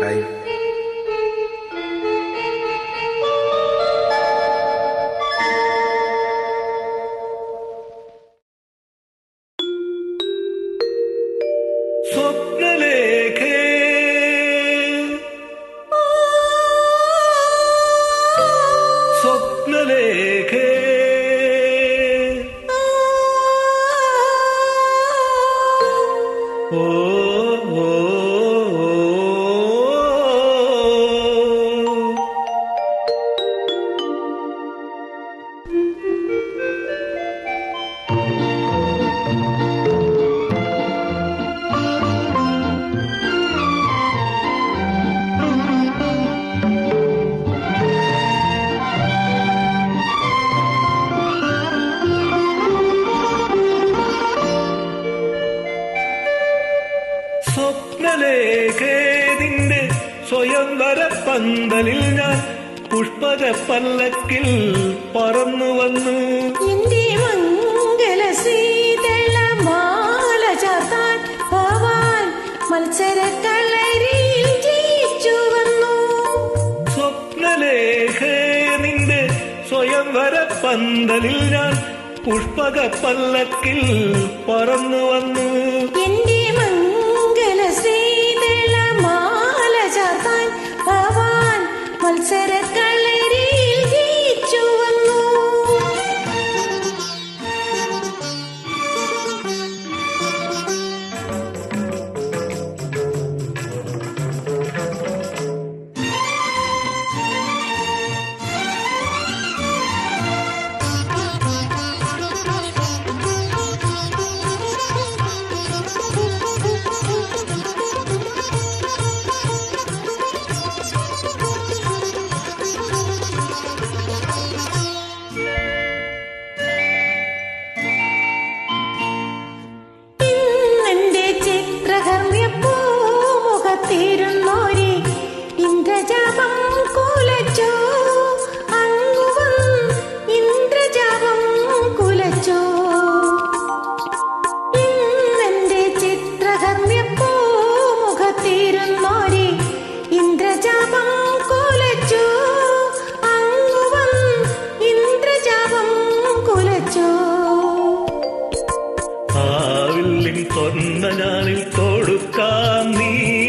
Bye. സ്വപ്നലേഖേ സ്വപ്നലേഖ ഏകേതിന്റെ സ്വയം വര പന്തലിൽ ഞാൻ പുഷ്പക പല്ലക്കിൽ പറന്നു വന്നു. മംഗല ശീതള മാല മത്സര കളരിയിൽ പന്തലിൽ ഞാൻ പുഷ്പക പല്ലക്കിൽ പറന്നു വന്നു. alzeret പൊന്നനാളിൽ കൊടുക്കാം നീ.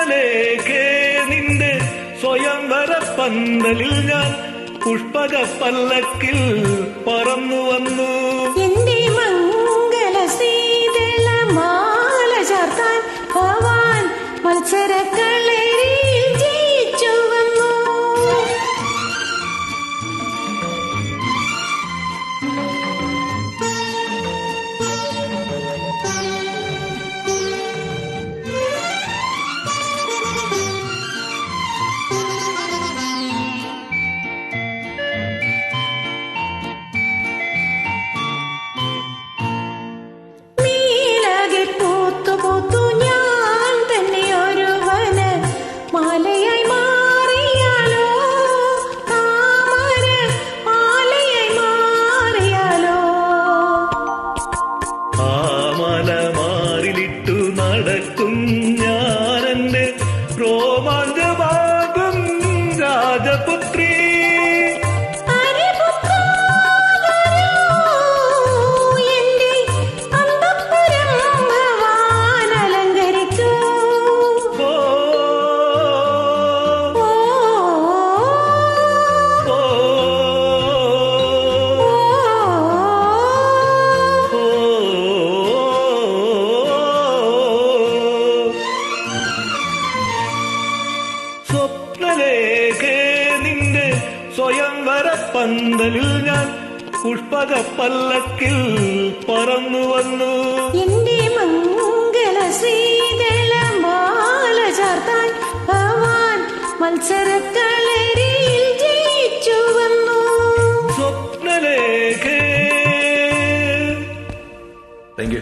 പന്തലേക്ക് നിന്റെ സ്വയംവര പന്തലിൽ ഞാൻ പുഷ്പക പല്ലക്കിൽ പറന്നു വന്നു. പന്തലിൽ ഞാൻ പുഷ്പക പല്ലക്കിൽ പറന്നു വന്നു. എന്റെ മംഗള ശ്രീതല മാല ചേർത്താൻ ഭവാൻ മത്സരക്കളരിയിൽ ജയിച്ചു വന്നു. സ്വപ്നലേഖ. താങ്ക്